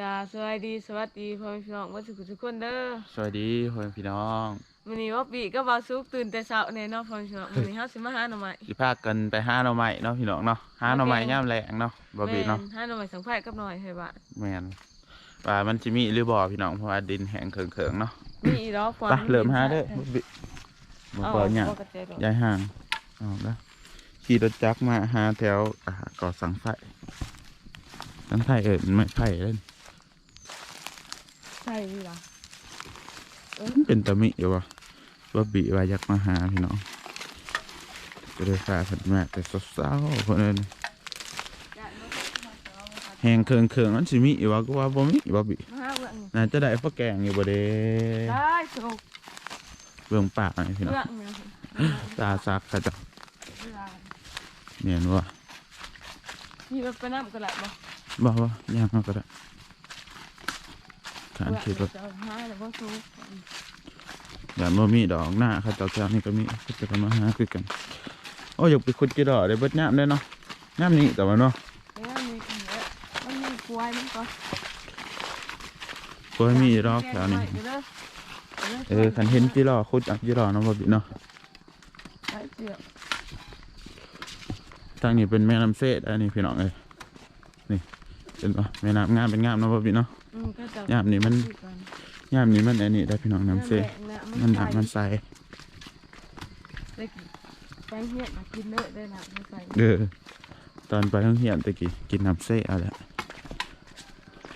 กาสวัสดีสวัสดีพ่อแม่พี่น้องว่าทุกทุกคนเด้อสวัสดีพ่อแม่พี่น้องมื้อนี้ว่าปีก็บ่าวสุกตื่นแต่เช้าแน่เนาะพ่อแม่พี่น้องมื้อนี้เฮาสิมาหาหน่อไม้สิพากันไปหาหน่อไม้เนาะพี่น้องเนาะหาหน่อไม้โอเคย่ามแรงเนาะบ่บีเนาะแม่หาหน่อไม้สังไผ่กับหน่อยให้บ้านแม่นว่ามันสิมีหรือบ่พี่น้องเพราะว่าดินแห้งเขิงๆเนาะมีอีดอกกว่าไปเริ่มหาเด้อบ่บีบ่เอาปล่อยหยังเอากระเจดอกยายห่างเอาละขี่รถจักรมาหาแถวอ่าก่อสังไฟสังไฟเอิ้นไม้ไผ่เล่นใช่พี่ล่ะมันเป็นตะมิอยู่วะบ่บีว่าอยากมาหาพี่น้องก็เลยพาเพิ่นมาแต่เช้าๆเพิ่นเอิ้นแห้งเขิงๆมันสิมีอยู่ว่าก็ว่าบ่มีบ่บีมาหาเรื่องน่าจะได้พวกแกงอยู่บ่เด้ได้สุกเบิ่งปากหน่อยพี่น้องเรื่องเนี่ยตาซักเขาจะเวลาเนียนว่ามีรถไปน้ำก็ได้บ่บ่ว่าย่างเอาก็ได้ขาน คิดว่าจะหาแล้วบ่สุกอย่าบ่มีดอกหน้าเขาเจ้าแถวนี้ก็มีเขาจะกันมาหาคือกันโอ้ยอยากไปขุดจิดอกได้เบิดยามได้เนาะยามนี้แต่ว่าเนาะแล้วมีกันเยอะมันมีกล้วยมันก็บ่มีดอกแถวนี้เออคันเห็นจิรอขุดเอัจิรอเนาะบ่บิเนาะไปเสียบทางนี้เป็นแม่น้ำเสดอันนี้พี่น้องเอ้ยนี่เป็นบ่แม่น้ำงามเป็นงามเนาะบ่บิเนาะอืมก็จะ ยามนี้มันคุยกันยามนี้มันอันนี้ได้พี่น้องน้ำเสดมันหนักมันใสได้กินแป้งเหี้ยมากินเนื้อได้หนักไม่ใส่เออตอนไปโรงเรียนตะกี้กินน้ำเซ่อะไร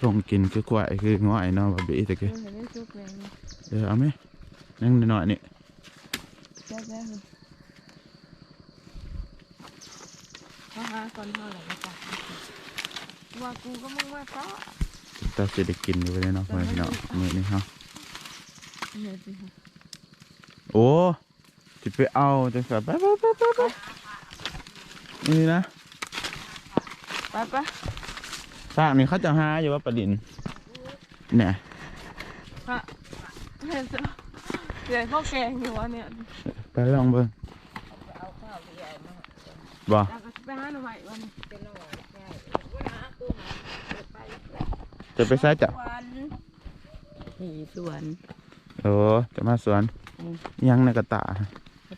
ลงกินคือกล้วยคือง้อยเนาะบะบีตะเอกี้อเห็นได้ซุกเลยนี่เออเอาไหมนั่งหน่อยๆนี่แจ๊ะแจ๊ะเลยมาหาก่อนเท่าไหร่ก็จับว่ากูก็มึงว่าต่อ ตาจะได้กินอยู่เลยเนาะพ่อแม่พี่น้องมื้อนี้เฮาเนี่ยสิโอ้สิไปเอาจังซั่นไปไปไปไปไปนี่นะไปไปซากนี่เขาจะหาอยู่ว่าประดินเนี่ยฮะเห็นสิเดี๋ยวข้าวแกงอยู่วะเนี่ยไปลองเบิ่งบ่อยากจะไปหาหน่อไม้วันนี้ จะไปใช้จ้ะนี่สวนโอ้จะมาสวนยังในกระตา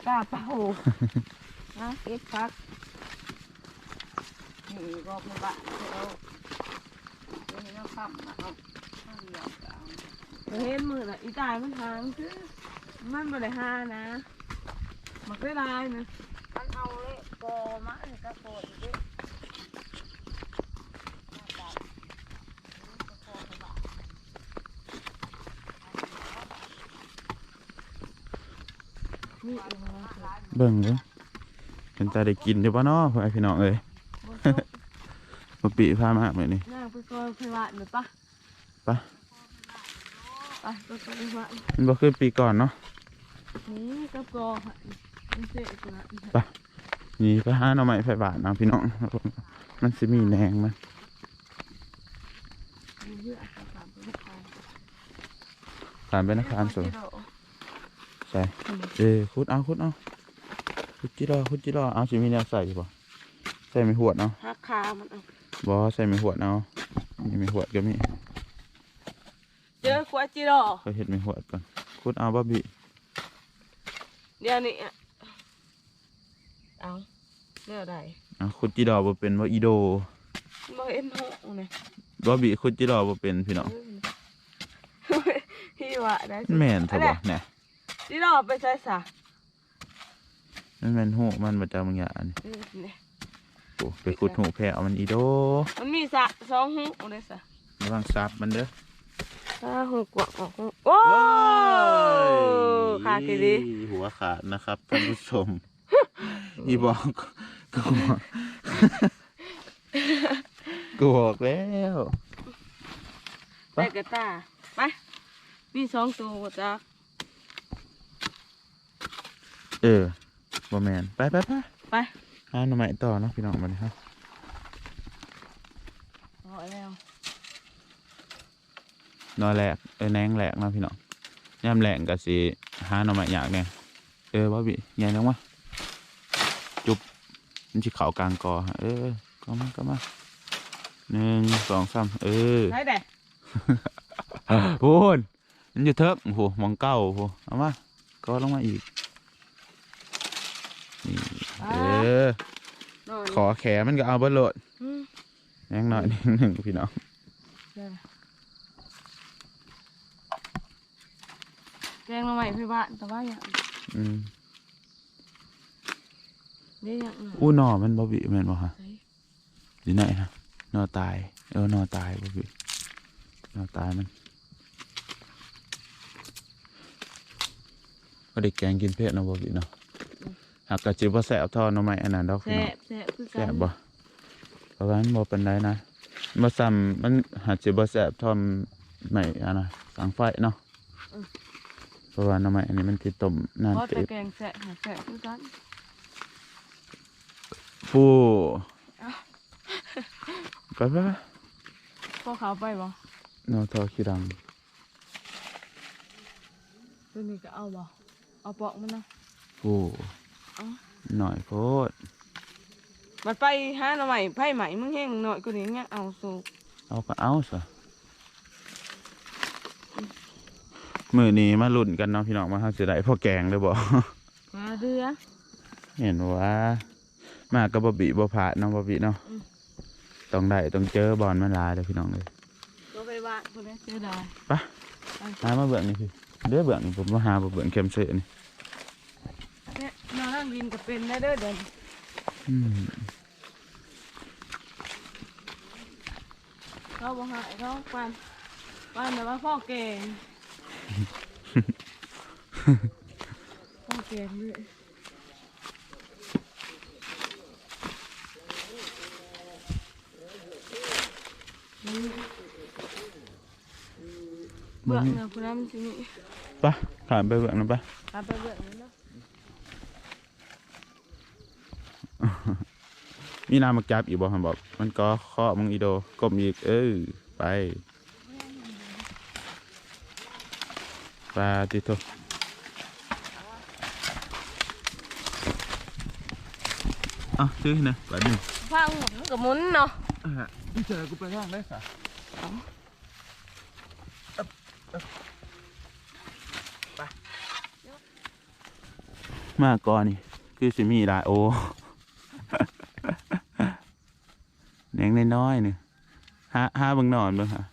กล้าเป่านะเก็บพักนี่บอกมาบ้านเอาเดี๋ยวให้เราขับมาเอาข้าวเหนียวกับเอาเห็นมือน่ะอีตายมันหางคือมันบ่ได้หานะ มันก็ได้นะมันเอาเลยโกมาเลยก็โกอีกดินี่เองนะ เบิ่งเด้อเป็นตาได้กินเดี๋ยวบ่เนาะพ่อแม่พี่น้องเอ้ยบ่ปีพามามื้อนี้นั่งไปก่อนไปวาดหรือปะไปไปไปก่อนไปวาดมันบ่คือปีก่อนเนาะนี่ก็กอค่ะนี่เจ๊กูนะนี่ไปหาหน่อไม้ไฟบานเอาพี่น้องมันสิมีแหนงมันมีเยอะค่ะสามไปทานผ่านไปนะคานสวยใส่เอ้คุดเอาคุดเอา คุดจิรอคุดจิรอเอาสิมีแนวใส่บ่ใส่ไม่หวดเอาหักคามันเอาบ่ใส่ไม่หวดเอานี่ไม่หวดก็มีเจอขวดจีรอก็เฮ็ดไม่หวดก่อนคุดเอาบ่บีเดี๋ยวนี้อะเอาเรื่องอะไรเอาคุดจิรอบ่เป็นบ่อีโดบ่เห็นห้องเนี่ยบ่บีคุดจิรอบ่เป็นพี่น้องพี่ว่าได้มันแม่นเถอะบ่เนี่ยจีรอไปใส่สะ มันแม่นหูมันบ่จำบางอย่างนี่เออเนี่ยโอ้ไปขุดหูแพะเอามันอีโดมันมีสะสองหูเลยสะระวังซับมันเด้อห้าหูกว่าออกหูโอ้ขาดกี่ดีหัวขาดนะครับท่านผู้ชม อีบอกกูบอกกูบอกแล้วไปได้กระตาไปมีสองตัวจ้ะเออ บ่แมนไปไปไปไปหาหน่อไม้ต่อเนาะพี่น้องมาเลยครับพอแล้วนอแหลกเออแหนงแหลกเนาะพี่น้องย่ำแหลกก็สิหาหน่อไม้ยากเนี่ยเออบ่บิใหญ่นังวะจุบมันสิเขากลางกอฮะเออก็มาก็มาหนึ่งสองสามเออได้แต่โอ้ยมันอยู่เถิกโอ้โหมองเก้าโอ้โหเอามาก็ลงมาอีกนี่ เออนอนขอแขมันก็เอาเบิดโหลดอืมยังหน่อยนิดหนึ่งพี่น้องเดี๋ยวนะแกงมาใหม่พี่บ้านแต่ว่าอย่างอืมนี้อย่างอื่นอู้หนอมันบ่บิแม่นบ่ฮะใส่อยู่ไหนฮะหนอตาย เออหนอตายบ่บิหนอตายมันก็ได้แกงกินเผ็ดเนาะบ่บิเนาะ หากกะจิบ่แซ่บเท่าหน่อไม้อันนั้นดอกพี่แซ่น้องบแซ่บคือกัแซ่นบบ่เพราะว่ามันบ่ปานใดนะบ่ซ้ำมันหาสิบ่แซ่บเท่าไม่อันน่ะสังไฟเนาะเพราะว่าหน่อไม้อันนี้มันสิต้มนานเพราะเติแต่บแกงแซ่บหาแซ่บคือกันฟูไปไปไปพวกเขาไปบ่เนาะทอขี้ดังตัวนี้ก็เอาบ่เอาปอกมันนะฟูเอ้า หน่อยโพดมันไปหาหน่อใหม่ไผ่ใหม่มึงแห้งหน่อยกูนี้เนี่ยเอาสูบเอาก็เอาซะมื้อนี้มาลุ้นกันเนาะพี่น้องว่าเฮาสิได้พ่อแกงได้บ่มาเดือเห็นว่า มากับบบิบ่พลาดเนาะบบิเนาะอืมต้องได้ต้องเจอบอลมันหลายเด้อพี่น้องเลยตัวไปบ้านกูได้เจอได้ไปหามาเบื่องนี่พี่เด้อเบื่องนี่ผมมาหาบ่เบื่องเข็มเสนี่เนี่ย นอนนั่งดินก็เป็นได้เด้อเดินอืมเขาบอกหายเขาปันปันแต่ว่าพ่อแก่พ่อแก่ด้วยเบื่อเนาะคุณน้ำสิมีไปขามไปเบื่องนะไปตามไปเบื่อนี่เนาะ มีน้ำมาจับอีกบ่ฮันบอกมันก็เคาะมึงอีโดกลมอีกเออไปปลาติโตเอ้าซื้อนะแบบนี้ฟังหมดมันก็หมุนเนาะนี่เจอกูไปทางได้สะมาก่อนนี่คือสิมีหลายโอ แหนงน้อยๆนี่ห้าห้าเบิ่งนอนเบิ่งฮะ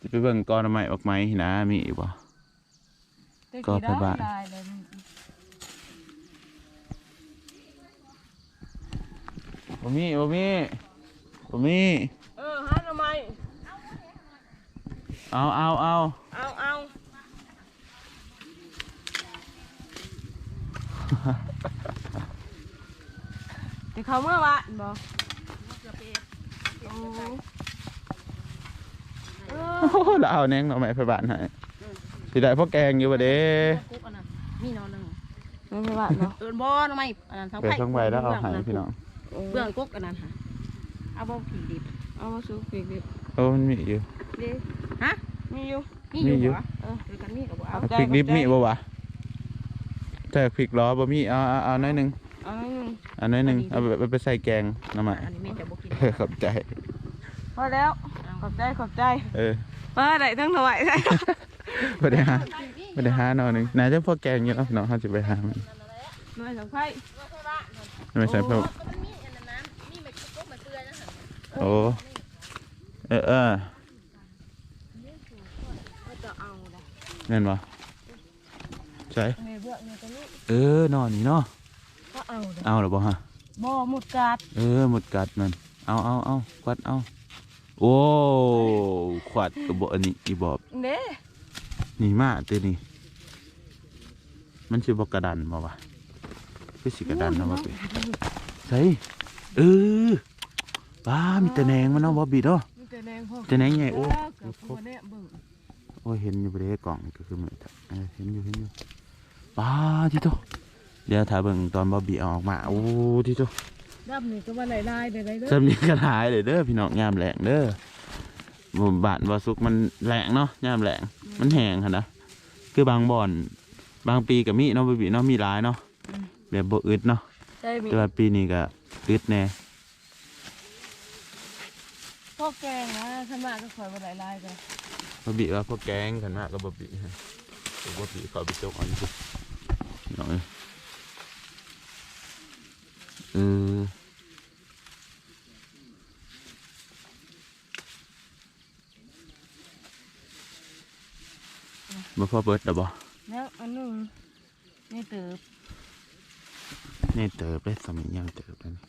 จะไปเบิ่งก่อนใหม่ออกไหมนะมีอีกบ่ก็ไปบ้านได้เลยบ่มีบ่มีบ่มีเออหาทำไมเอาเอาเอาเอาเอา เดี๋ยวเขาเมื่อวานบอกโอ้เออโอ้โหแล้วเอาแหนงหน่อไม้ไปบ้านให้สิได้พ่อแกงอยู่บ่เด้กุ๊กอันนั้นมีนอนหนึ่งไม่ไปบ้านเนาะเอินบ่ทำไมอันนั้นทั้งไปช่องไว้แล้วเอาให้พี่น้องเบื้องกุ๊กอันนั้นค่ะเอาบ่ผีดิบเอามาสูบปีกดิบโอ้มันมีอยู่ดิฮะมีอยู่มีมีออยู่ยู่เหรอเออคือกันมีกับบ่เอาขอบใจพริกดิบขอบใจมีบ่วะแต่พริกล้อบ่มีเอาเอาเอาหน้อยหนึงเอาหนึ่งเอา หน้อยหนึงเอาไปไปใส่แกงหน้ำมันอันนี้แม่จะบ่กินเออขอบใจ พอแล้ว ขอบใจ ขอบใจเออมาได้ทั้งถวายได้บ่ได้หาบ่ได้หาหน่อยหนึงน่าจะพ่อแกงอยู่เนาะพี่น้องเฮาสิไปหามันหน่วยสังไพ่ไม่ใช่เพิ่มมันมีอันนั้นนะมีเม็ดกุ๊กมาเตือนนะฮะโอ้เออเออก็จะเอาได้แม่นบ่ใช่ในเบื้องในตัวนี้เออนอนนี่เนาะก็ เอาได้เอาหรือบ่ฮะบ่หมุดกัดเออหมดกัดมันเอาเอาเอาควัดเอาโอ้ขวัดกระบอกอันนี้อีบอบเด้นี่มาเตัวนี้มันชื่อบอกกระดันมาวะคือสิกระดันนะบอบบี้ใส่เออป้ามีแต่แหนงมันเนาะบอบบี้เนาะมีแต่แดงพวกแต่แหนงใหญ่โอ้เกือบพวกเนี่ยเบิ่งโอ้ยเห็นอยู่บริเวณกล่องนี่ก็คือเหมือนเออเห็นอยู่เห็นอยู่ป้าที่โต เดี๋ยวถ่ายเบิ่งตอนบอบบี้เอาออกมาโอ้ที่โตดับนี่ก็ว่าลายๆได้ๆเด้อจำนี้กระหายเลยเด้อพี่น้องยามแหลงเด้อหมู่บ้านบ่สุกมันแหลงเนาะยามแหลงมันแห้งค่ะนะคือบางบ่อนบางปีก็มีเนาะบ่บีเนาะมีหลายเนาะแบบบ่อึดเนาะใช่มีแต่ว่าปีนี้ก็อึดแน่พพ่อแกงนะสมาก็คอยมาหลายลายกันบะบีว่าพวกแกงกันมากกับบะบีฮะบะบีขอไปจกเอ่อนสิหน่อยเออบ่พอเบิดดอกบ่แล้วอันหนึงนี่ตืบนี่เติบได้สมัยยังเติบแล้วนี่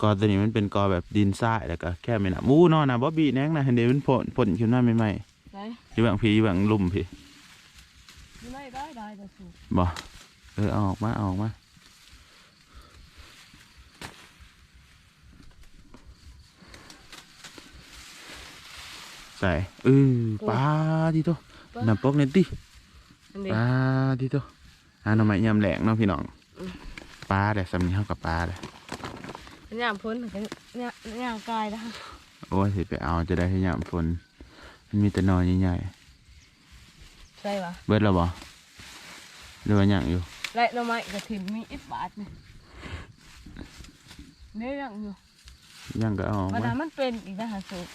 กอตัวนี้มันเป็นกอแบบดินทรายแล้วก็แค่ไม่นะมูนอนนะบ๊อบบี้แน่งนะเห็นเดี๋ยวมันผลผลขึ้นมาใหม่ไหนๆอยู่บางพีอยู่บางลุ่มพี่ไม่ได้ได้ได้แต่สูบบ่ เออเอาออกมาเอาออกมาใส่เออปลาดิโตน้ำปกเน็ตติอันนี้ปลาดิโตอ่าหน่อไม้ยำแหลงเนาะพี่น้องอืมปลาแต่สำนีเข้ากับปลาเลยอันยามพ้นอันยามยามกายนะคะโอ้ยสิไปเอาจะได้ให้ยามฝนมันมีแต่หนอนใหญ่ใช่ปะๆเบิดแล้วบ่หรือว่าหยังอยู่ และหน่อไม้กระถิ่นมีอิบบาทนี่เนี่ยยังอยู่ยังก็เอาออกมันมานั้นมันเป็นอีกนะคะสูบ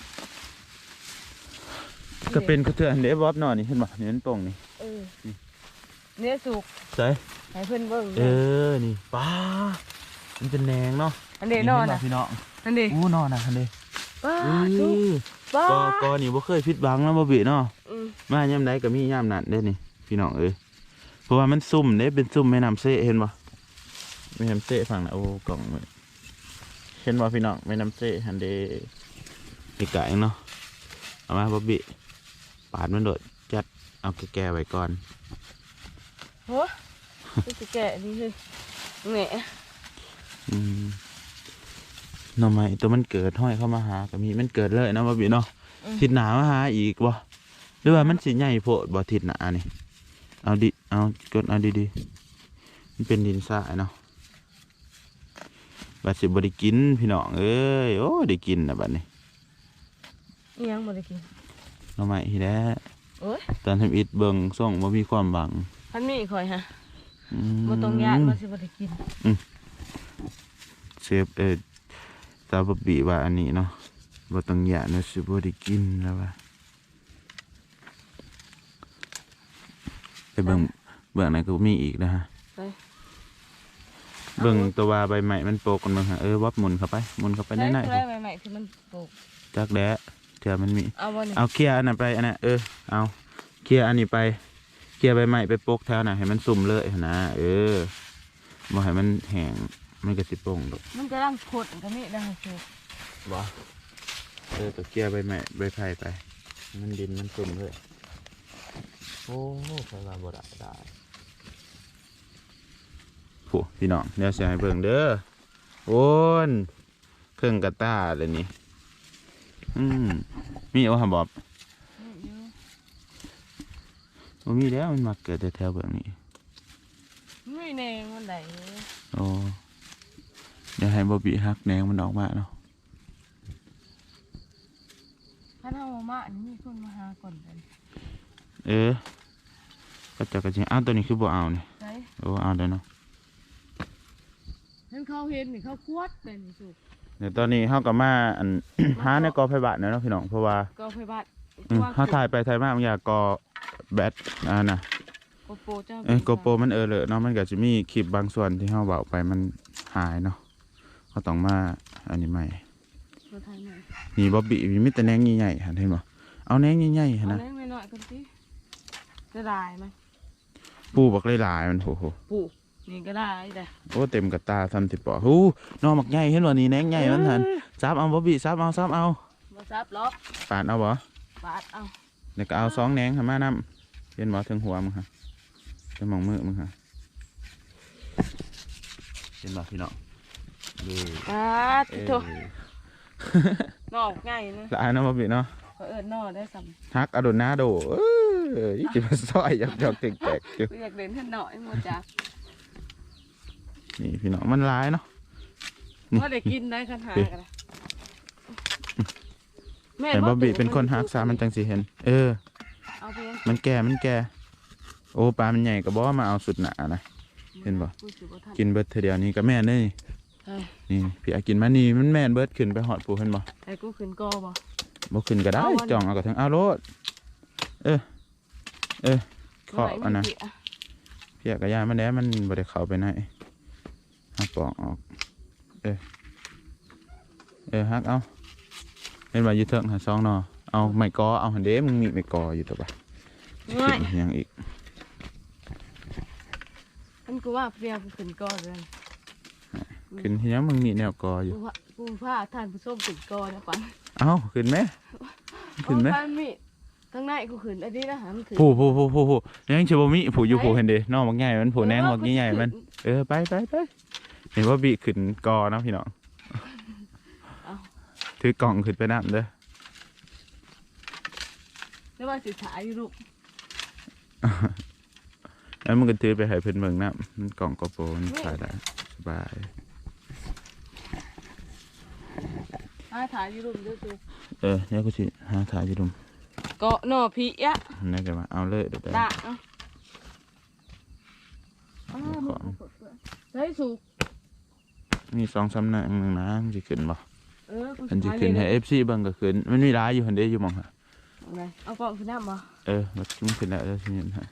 ก็เป็นกระเทือนเด้บอบหนอนนี่เห็นบ่นี่มันโป่งนี่เออเนี่ยสูบใช่ให้เพื่อนเบิ่งเออนี่ปลามันเป็นแหนงเนาะอันเดนอนเห็อะบ่พี่น้องอันเดอู้นอนอะอันเด้ป้าอืสูบอป้ากอกอนี่บ่เคยผิดหวังแล้วบ่บิเนาะอืมมายามใดก็มียามนั้นเด้นี่พี่น้องเอ้ย เพราะว่ามันซุ่มเด้เป็นซุ่มแม่น้ำเซเห็นบ่แม่น้ำเซฝั่งน่ะโอ้กล่องเลยเห็นบ่พี่น้องแม่น้ำเซหันเด้นี่กะเองเนาะเอามาบ่บิปาดมันโดดจัดเอาแก่ๆไว้ก่อนโหนี่จะแกะดีเลยแหน่อืมหน่อไม้ตัวมันเกิดห้อยเข้ามาหาก็มีมันเกิดเลยเนาะบ่บิเนาะทิศหนามาหาอีกบ่หรือว่ามันสิใหญ่โพดบ่ทิศหนานี่เอาดิ เอากดเอาดีๆมันเป็นดินทรายเนาะบัดสิบ่ได้กินพี่น้องเอ้ยโอ้ได้กินนะบัดนี้อิหยังบ่ได้กินหน่อไม้ที่แล้โอ้ยตอนทำอิฐเบิ่งส่งบ่มีความหวังพันมีคอยฮะอืบ่ต้องยานว่าสิบ่ได้กินเซฟเออตาบบีว่าอันนี้เนาะบ่ต้องยานว่าสิบ่ได้กินแล้วว่าไปเบิ่งเบื้องนั้นก็มีอีกนะฮะไปเบิ่งตัวว่าใบใหม่มันโปกกันเบิ่งหาเออวับหมุนเข้าไปหมุนเข้าไปในไหนใช่ใหม่ๆที่มันปลูกจักแดะเถื่อมันมีเอาบ่นี่เอาเคลียร์อันนั้นไปอันนั้นเออเอาเคลียร์อันนี้ไปเคลียร์ใบใหม่ไปโปกแถวน่ะให้มันสุ่มเลยหั่นนะเออบ่ให้มันแห้งมันก็สิโป่งดอกมันจะร่างขดก็มีได้สูบบ่เออก็เคลียร์ใบใหม่ใบไผ่ไป มันดินมันสุ่มเลย โอ้ใครว่าบ่ได้ได้ โหพี่น้องเดี๋ยวสิให้เบิ่งเด้อโอ้นเครื่องกระต้าเลยนี่อืมมีโอ้ฮะบอบบ่มีแล้วมันมาเกิดแต่แถวแบบนี้ไม่แนงมันไหนโอ้เดี๋ยวให้บอบบี้ฮักแนงมันออกมาเนาะถ้าเฮามาอันนี้มีคนมาหาก่อนเลยเออก็จะกระจิงอ้าวตัวนี้คือบ่เอาเนี่ยใช่โอ้เอาเดี๋ยวเนาะ นั่นเขาเห็นนี่เขาควดเป็นสูบเดี๋ยวตอนนี้เฮาก็มาอัน หาในกอไฟบาทเนาะพี่น้องเพราะว่าก็ไฟบ้านอืมเฮาถ่ายไปถ่ายมาบางอย่างกอแบตอ่านะโกโปเจ้าเอ้ยโกโปรมันเออเลยเนาะมันก็จะมีคลิปบางส่วนที่เฮาเบาไปมันหายเนาะเขาต้องมาอันนี้ใหม่ มาทางไหนนี่บ๊อบบี้มีมิตรแนงใหญ่ๆหันเห็นบ่เอาแนงใหญ่ๆหันเอานะเล็กน้อยๆกันสิจะได้ไหมปูบักหลายๆมันโหโหปลูก นี่ก็ได้แต่โอ้เต็มกระตาซ้ำสิปอหูนอมักใหญ่เห็นบ่นี่แนงใหญ่มันหันซับเอาบ๊อบบี้ซับเอาซับเอามาซับล็อกปาดเอาบ่ปาดเอาเดี๋ยวก็เอาสองแหนงหันมานํเห็นบ่ถึงหัวมึงฮะจะมองมือมึงฮะเห็นบ่พี่น้องดูปาดเอโถอนอกง่ายนะละอายเนาะบ๊อบบี้เนาะเขาเอิญนอกได้สัมฮักอโดนาโดเออยี่สิบซอยหยอกหยอกๆแตกๆอยู่อยากเด่นท่านหน่อยมัวจ้า นี่พี่น้องมันร้ายเนาะนี่ว่าได้กินได้คันหากันนะแต่บ๊อบบี้เป็นคนฮักซามันจังสิเห็น เออเอาเพียงมันแก่มันแก่โอ้ปลามันใหญ่ก็บอกว่ามาเอาสุดหนานะ เห็นบ่กูสิบ่ทันกินเบิดเทอเดียวนี้ก็แม่นเลยเอ้ยนี่พี่อากินมานี่มันแม่นเบิดขึ้นไปหอดปูเพิ่นบ่ไอ้กูขึ้นกอบ่บ่ขึ้นก็ได้เอาวันจ่องเอากระทั่งเอาโลดเออ เออขออันนะไม่มีพี่กระยามันแหน่มันบ่ได้เข้าไปไหน หักปอกออก เออเออฮักเอาเห็นว่าอยู่เทิงหาซองเนาะเอาไม้กอเอาหันเด้มึงมีไม้กออยู่ตัวปะง่ายขึ้นยังอีกอันกูว่าเปรียกูขึ้นกอเลยขึ้นที่ยังมึงมีแนวกออยู่กูว่ากูพาท่านผู้ชมขึ้นกอนะปันเอ้าขึ้นไหมขึ้นไหมโอ้ท่านมีทั้งในกูขึ้นอันนี้นะหามันขึ้นผู้ผู้ผู้ผู้ผู้ยังเชบมีผู้อยู่ผู้เห็นเด้น้องบักใหญ่มันผู้แนงบักใหญ่ๆมัน เออไปไปไป เห็นว่าบีขึ้นกอนะพี่น้องเอาถือกล่องขึ้นไปนั่นเด้อแล้วว่าสิถ่ายอยู่ลูกแล้วมันก็ถือไปให้เพิ่นเบิ่งนะมันกล่องกระโปรงมันถ่ายได้สบายอ่าถ่ายอยู่ลูกเด้อตูเออเดี๋ยวกูสิหาถ่ายอยู่ดุมเกาะหน่อพีอะนี่ก็มาเอาเลยเดี๋ยวได้ด่าเอาอ้าวมึงเอาเปิดๆใส่สุก มีสองสำนักหนึ่งนะมันสิขึ้นบ่เออกูมันสิขึ้นให้ FC เบิ่งก็ขึ้น มันมีหลายอยู่หั่นเด้อยู่หม่องหะเอาไงเอากล่องขึ้นน้ำมาเออมันขึ้นแล้วแล้วสิเห็นให้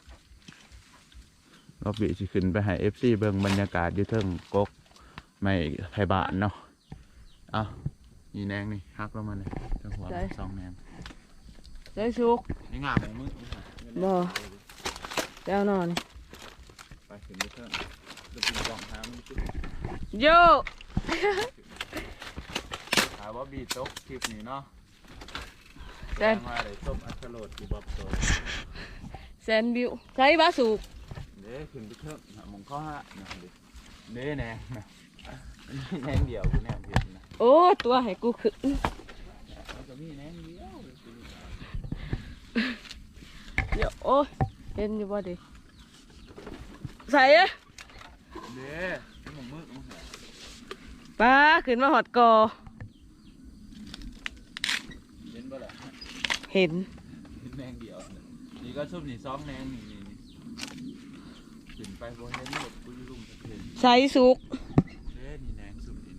รอบบีสิขึ้นไปให้ FC เบิ่งบรรยากาศอยู่เทิงกกไม่ไผบ้านเนาะเอานี่แนงนี่ฮักลงมาเลยจังหัวสองแนงใส่สุกนี่งามของมึงบ่ไปเอาหน่อนี่ไปขึ้นไปเทิงจะกินกล่องหามันขึ้น โยถามว่าบีตกคลิปนี้เนาะแซแจ้นงมาเลยส้มอัครโรดกูบอกโตแซนบิวใส่บาสุกเด้ขึ้นไปเทิงหาหมองข้อฮะนะเด้เด้แนงนะแนงเดียวกูแนงเดียวนะโอ้ตัวให้กูขึ้นมันก็มีแนงเดียวเดี๋ยวโอ้ยเห็นอยู่บ่ดิใส่เอ้ยเด้หมองมืดมึงหา ป้าขึ้นมาหอดกอ เห็นบ่ล่ะเห็นแนงเดียวน่ะนี่ก็ส้มนี่สองแนงนี่นี่นี่ขึ้นไปบนเห็นหมดกูอยู่รุ่มตะเคียนใส่สุกเด้นี่แนงสุดนี่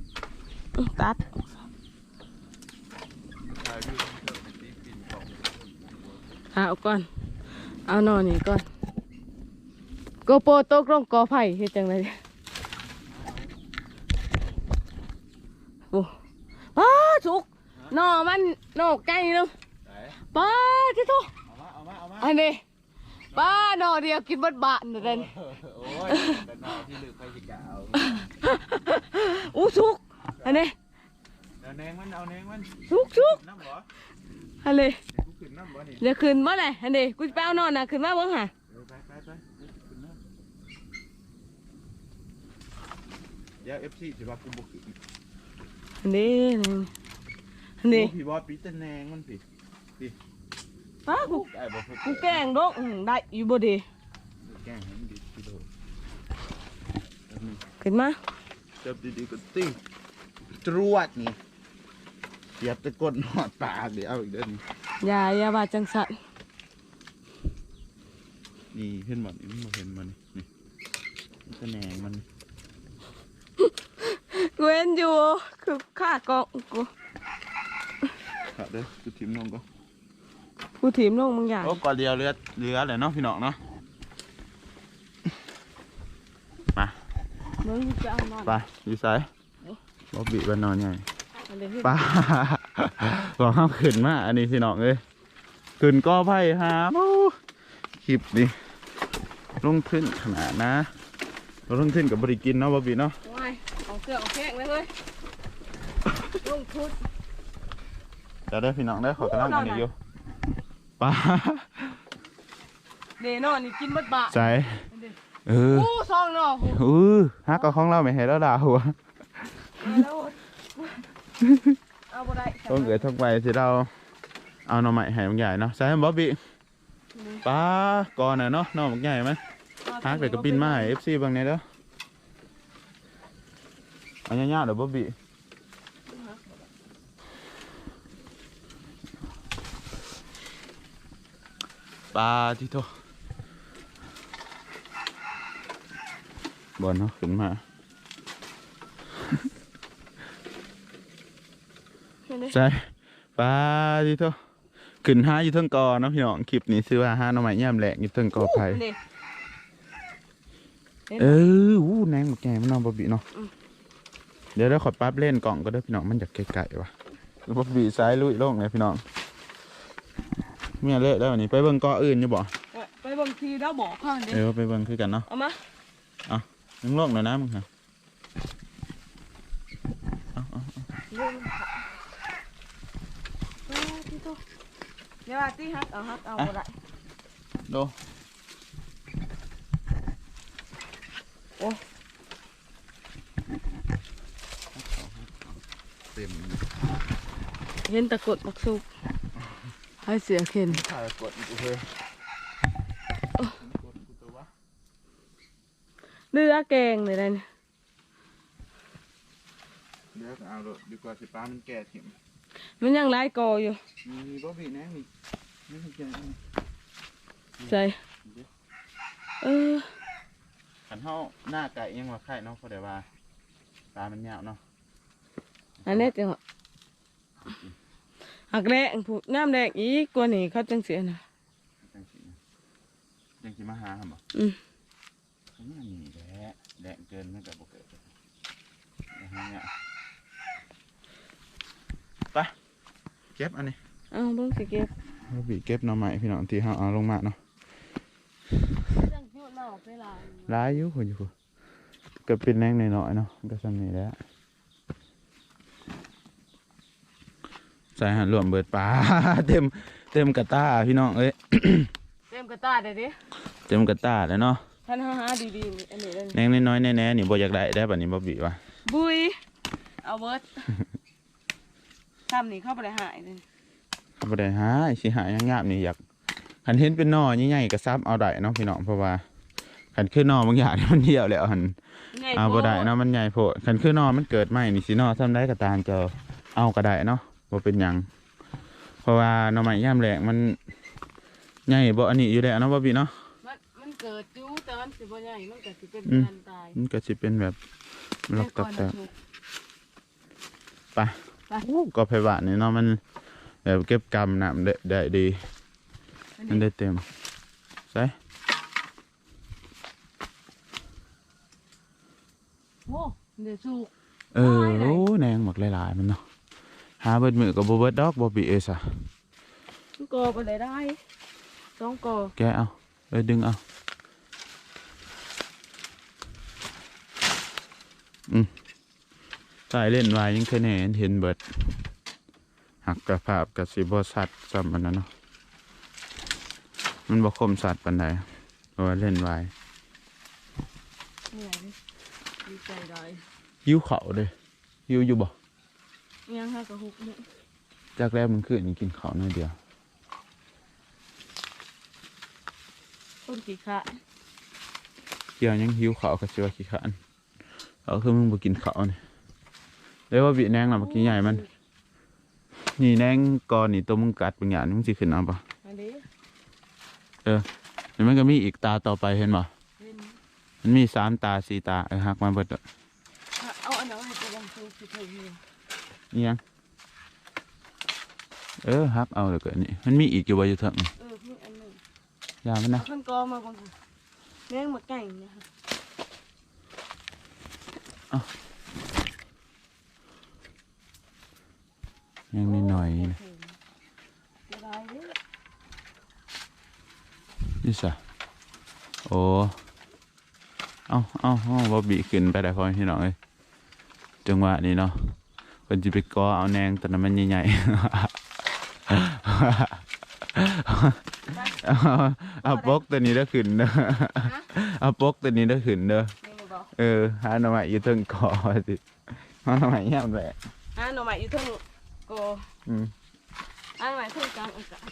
อื้อตัด ถ่ายวิวเทิงตีปิ่นของหาเอาก่อน เอาหน่อนี่ก่อน โกโปรตกลงกอไผ่เฮ็ดจังไดโอ้ป้าสุกหน่อมันหน่อไก่เนาะไหนป้าที่ทุเอามาเอามาเอามาอันนี้ป้าหน่อเดียวกินเบดบาทนั่นเองโอ้ยแต่นอกที่ลึกไปสิกะเอาอู้สุกอันนี้เอาแนงมันเอาแนงมันสุกสุกน้ำบ่อันนี้เดี๋ยวกูขึ้นน้ำบ่นี่เดี๋ยวขึ้นมาเลยอันนี้กูจะไปเอานอนนะขึ้นมาเบิ่งหะเออไปไปไปเดี๋ยวขึ้นน้ำเดี๋ยว FC สิว่ากูบ่ขึ้น อันนี้อันนี้โอ้พี่บอสปีแต่แนงมันพี่ป้ากูได้บ่พกกูแกล้งดอกอื้อได้อยู่บ่ดีแกล้งให้มันดีพี่โดดแป๊บนึงขึ้นมาเจ็บดีๆก็ติ้งจรวดนี่เสียบตะกดหอดปากเดี๋ยวเอาอีกเด้อนี่อย่าอย่าว่าจังสันนี่เห็นบ่นี่มันบ่เห็นมันนี่นี่แต่แนงมัน กูเห็นอยู่คือข้ากองกูขาดเด้อกูทิมน้องก็กูถีมลงมึงอย่าโอ้ก่อนเดียวเรือเรือแหละเนาะพี่น้องเนาะมึงจะเอานอนไปอยู่ไสบ่บีบ้านนอนใหญ่อันนี้คือป้าบอกห้ามขึ้นมาอันนี้พี่น้องเอ้ยขึ้นก็ไพ่หาโอ้คลิปนี่ลงทุนขนาดนะลงทุนกับบริกินเนาะบอบีเนาะโอ้ย เอาเสื้อเอาแข้งเลยเฮ้ยลงทุนเดี๋ยวได้อพี่น้องได้อขอกระลังอันนี้อยู่ป้าเดนอนนี่กินเบดบาทใจเอออู้ซองเนาะอือฮักกับของเราไม่ให้เราด่าหัวแล้วเอาบ่ได้ต้องเกิดทั้งไปสิเราเอาหน่อไม้ให้บางใหญ่เนาะใช่ไหมบอบบี้ป้าก่อนน่ะเนาะหน่อบักใหญ่ไหมฮักเด็กก็บินมาให้ FC บางในเด้ออันยากๆเดี๋ยวบ๊อ บบี้ปลาที่โตบอลเนาะขึ้นมานั่นดิใช่ปลาดิโตขึ้นห้าอยู่เทิงกอเนาะพี่น้องคลิปนี้ชื่อว่าห้าหน่อไม้ย่ามแหลกอยู่เทิงกอไผ่นี่เอออู้แนงหมดแกมันนอนบะบีเนาะอืม เดี๋ยวเราขอปั๊บเล่นกล่องก็ได้อพี่น้องมันจากไกลๆว่ะบะบีซ้ายลุยโล่งเลยพี่น้องเมียเละแล้ววันนี้ไปเบิ่งเกาะอื่นอยู่บ่ไปเบางทีแล้วบอกข้างดิเออไปเบิ่งคือกันเนาะเอามามึงโล่งหน่อยนะมึงฮะเรื่องค่ะเออที่ตัวเดี๋ยวว่าที่ฮักเอาฮักเอาบ่ได้โด เต็มเห็นตะกรุดมักสุกให้เสียเข็นถ่ายกดอีกเลยเรือแกงเลยนะเนี่ยเดี๋ยวเอาโดดดีกว่าสิป้ามันแก่ถิ่มมันยังไล่กออยู่ มีมีบ่บีแน่มีนี่คือแก่ใส่เออขันเฮาหน้าไก่ยังว่าไข่เนาะเพราะเดี๋ยวว่าปลามันยาวเนาะ อันนี้จังหวะหักแดงผูกน้ำแดงอีกกว่านี้เขาจังเสียนะจังสิจังสิมาหาหั่นบ่อืมนี่นี่แหละแดงเกินมันก็บ่เกิดนะฮะเนี่ยไปเก็บอันนี้เอาเบิ่งสิเก็บบ่บีเก็บหน่อไม้พี่น้องที่เฮาเอาลงมาเนาะจังยุ่นเนาไปหลายหลายอยู่คนอยู่พุ่นก็เป็นแรงน้อยๆเนาะก็ซ้ำนี้แหล้ว ใส่หันรวมเบิดปลาเต็มเต็มกระตาพี่น้องเอ้ยเต็มกระตาได้ดิเต็มกระตาแล้วเนาะท่านหาหาดีๆนี่อันนี้เลยแนงน้อยๆแน่ๆนี่บ่อยากได้ได้บัดนี้บ่บีว่าบุยเอาเบิร์ดทำนี่เข้าไปได้หายเลยบ่ได้หาสิหายังงามนี่อยากคันเห็นเป็นหน่อใหญ่ๆก็ซับเอาได้เนาะพี่น้องเพราะว่าคันคือหน่อบางอย่างนี่มันเหี่ยวแล้วหันง่ายเอาบ่ได้เนาะมันใหญ่โพดคันคือหน่อมันเกิดใหม่นี่สิหน่อซ้ำได้ก็ตามเจ้าเอาก็ได้เนาะ บ่เป็นหยังเพราะว่าหน่อไม้ย่ามแหลกมันใหญ่บ่อันนี้อยู่แล้วเนาะบ่บีเนาะมันมันเกิดจู้แต่มันสิบ่ใหญ่มันก็สิเป็นอืมการตายมันก็สิเป็นแบบล็อกตับแม่แต่ก่อนน่ะถูกไปโอ้ก็ไผบ้านนี่เนาะมันแบบเก็บกำน้ำได้ได้ดีมันได้เต็มใส่โอ้เดี๋ยวสูกเออได้ได้โอ้แนงหมักหลายๆมันเนาะ หาเบิดมือกับบ่เบิดดอกบ่บีเอซะมันกอไปเลยได้สองกอแกะเอาเอ้ยดึงเอาอืมสายเล่นวายยังเคยเห็นเห็นเบิดหักกระภาพกับสิบ่สัตว์ซ้ำอันนั้นเนาะมันบ่คมสัตว์ปานใดเพราะว่าเล่นวายเหนื่อยดิดีใจได้หิวเขาวเด้หิวอยู่บ่ ยังห้ากระหุกเนี่ยจากแรกมันขึ้นกินข้าวน้อยเดียวต้นขี้ขะเกี่ยวยังหิวข้าวก็สิว่าขี้ขานเอาคือมึงบ่กินข้าวนี่เรียกว่าบีแนงน่ะเมื่อกี้ใหญ่มัน นี่แนงก่อนนี่ตัวมึงกัดบางอย่างนี่มึงสิขึ้นเอาปะอันนี้เดี๋ยวมันก็มีอีกตาต่อไปเห็นบ่เห็นมันมีสามตาสี่ตาเออหักมาเบิดอะเอาอันนั้นให้ตัวบังสูกสิเธออยู่ นี่ยัง เออหักเอาเลยก็นี่มันมีอีกอยู่บ่อยู่เถอะเออมีอันหนึ่งยามันเอานะขั้นกอมาก่อนค่ะแม่งมาไก่เนี่ยค่ะยังนิดหน่อยๆนะเสียดายเด้อนี่สะโอ้เอาเอาเอาบ่บีขึ้นไปได้พอพี่น้องเอ้ยจังหวะนี้เนาะ เพิ่นสิไปกอเอาแนงตอนนั้นมันใหญ่ๆเอาเอาปกตัวนี้ได้อขึ้นเด้อเอาปกตัวนี้ได้อขึ้นเด้อนี่เลยบอกเออหาหน่อไม้อยู่เทิงกอสิหาหน่อไม้ย่ำแหละอ่าหน่อไม้อยู่เทั้งกออืมอ่าหน่อไม้เทั้งกลางอากาศ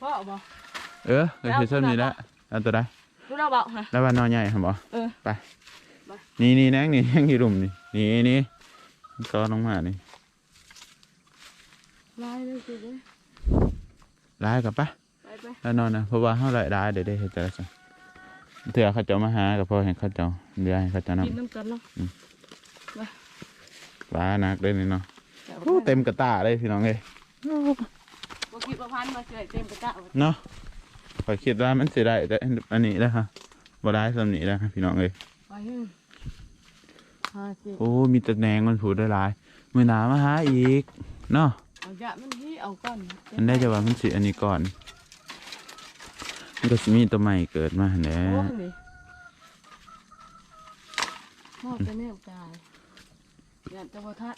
พ่อบอกเออก็คือส้นนี้ละเอาตัวได้รู้เราบอกฮะแล้วว่านอใหญ่ครับบ่เออไปไปนี่นี่แนงนี่แนงอยู่รุมนี่นี่นี่ ก็ลงมานี่ลายเลยสิเด้อลายกับปะไปไปแล้วนอนนะเพราะว่าเฮาได้ได้เดี๋ยวได้เฮ็ดจังซั่นเถื่อเขาเจ้ามาหาก็พอให้เขาเจ้าเดี๋ยวให้เขาเจ้านำกินน้ำกันเนาะปลาหนักเลยนี่เนาะเดี๋ยวโอ้เต็มกระตาเลยพี่น้องเอ้ยบ่คิดว่าพันมาเฉยเต็มกระจะว่าเนาะข่อยคิดว่ามันสิได้แต่อันนี้แล้วฮะบ่ได้สำนี้แล้วฮะพี่น้องเอ้ยไป หนึ่งห้าสิบโอ้มีแต่แหนงมันผูดได้หลายมือหนามาหาอีกเนาะเอาจะมันที่เอาก่อนมันได้จะว่ามันสิอันนี้ก่อนมันก็สิมีตัวใหม่เกิดมาหั่นแหละโอ้ยนี่มอบจะแนบกายอยากจะบ่ทัด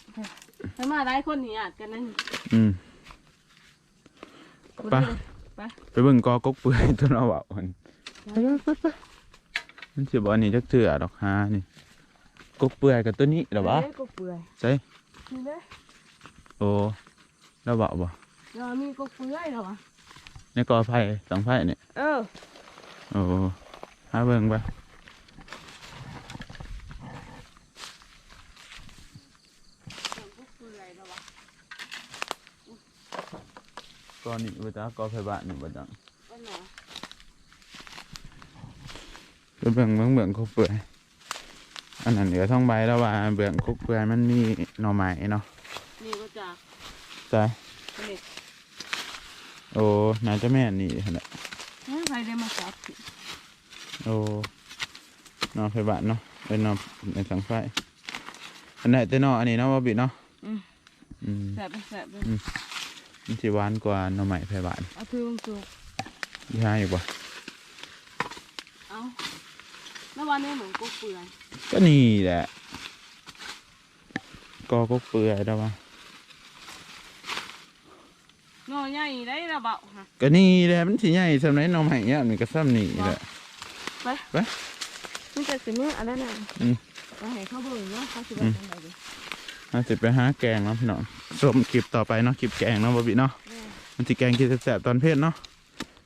ให้มาได้คนนี่อาจกันนั่นอืมไปไปไปไปเบิ่งกอกกเปื่อยตัวเราเอาหั่นไปไปไปมันสิบ่อันนี้จักเถื่อดอกหานี่ กกเปื่อยกับตัวนี้เหรอวะเอ้ยก็เปื่อยใช่นี่เลยโอ้เราเบาบ่เดี๋ยวมีก็เปื่อยแล้ววะในกอไผ่สองไผ่เนี่ยเออโอ้หาเบิ่งไปก็เปื่อยแล้ววะกอนี่บ่จ้ากอไผ่บ้านนี่บ่จังวันไหนไปเบิ่งเบิ่งเบิ่งกกเปื่อย อันนั้นเหลือท่องใบแล้วว่าเบิ่งกกเปื่อยมันมีหน่อไม้เนาะนี่ก็จะใช่นี่โอ้น่าจะแม่นนี่หั่นแหละใครได้มาจับสิโอ้นอนไฟบ้านเนาะเป็นนอนในสังไฟอันไหนแต่นออันนี้เนาะว่าบิเนาะอืมอืมแสบไปแสบไปมันสิหวานกว่าหน่อไม้ไฟบ้านเอาถือลงสุกยี่ห้าอยู่ปะเอาแล้ววันนี้เหมือนก็เปื่อย ก็นี่แหละกอกกเปื่อยแล้ววะงอใหญ่ได้ระเบาฮะก็นี่แหละมันสิใหญ่สำหรับหน่อไม้เนี่ยมันก็ซ้ำนี่แหละมันจะสิเมื่ออะไรน่ะอืมไปให้เขาเบิ่งเนาะเขาสิเบิ่งจังไดดิเราจะไปหาแกงเนาะพี่น้องชมคลิปต่อไปเนาะคลิปแกงเนาะบบิเนาะมันสิแกงกินแสบๆตอนเพศเนาะ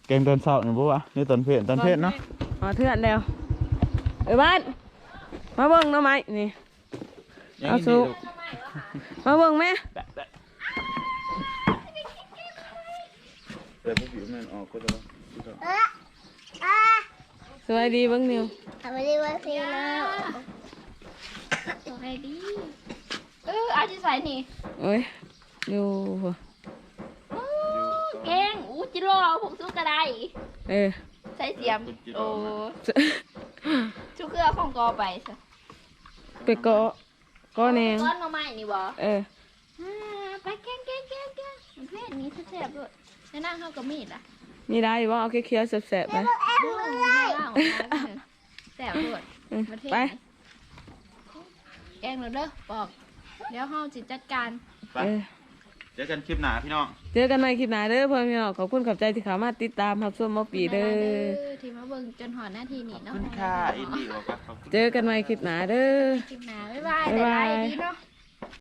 แกงตอนเช้าหนูบ่วะนี่ตอนเพศตอนเพศเนาะอ๋อเถื่อนแล้วเอ้ยบ้าน มาเบิ่งหน่อไม้นี่เอาสุกมาเบิ่งแม่แต่พวกผิวมันออกก็จะว่าสวัสดีเบิ่งนิวทำไมได้ว่าซีแล้วสวัสดีเอออาจิใส่นี่โอ้ยอยู่หัวเก่งอู้จิโร่ผมสู้กระไดเออใส่เสียม โอ้ชุกเค รือของกอไปซะไปเกาะเกาะแนงก้อนมาใหม่นี่บ่เอออ่าไปแกงแกงแกงแกงมันเพศนี้แซ่บๆด้วยแน่นั่งเข้ากับมีดอะมีได้อยู่ว่าเอาเคี้ยวๆแสบๆไปโอ้ยแซ่บแซ่บด้วยเออประเทศไปนี้แกงเราเด้อบอกเดี๋ยวเฮาจิจัดการไป เออเจอกันคลิปหน้าพี่น้องเจอกันใหม่คลิปหน้าเด้อพ่อพี่น้องขอบคุณขอบใจที่เข้ามาติดตามรับชมมาปีเด้อที่มาเบิ่งจนหอดหน้าทีนี่เนาะคุณค่าอินดีบอกว่าขอบคุณ เจอกันใหม่คลิปหน้าเด้อ คลิปหน้าบ๊ายบายบ๊ายบาย แต่ไลน์ดีเนาะ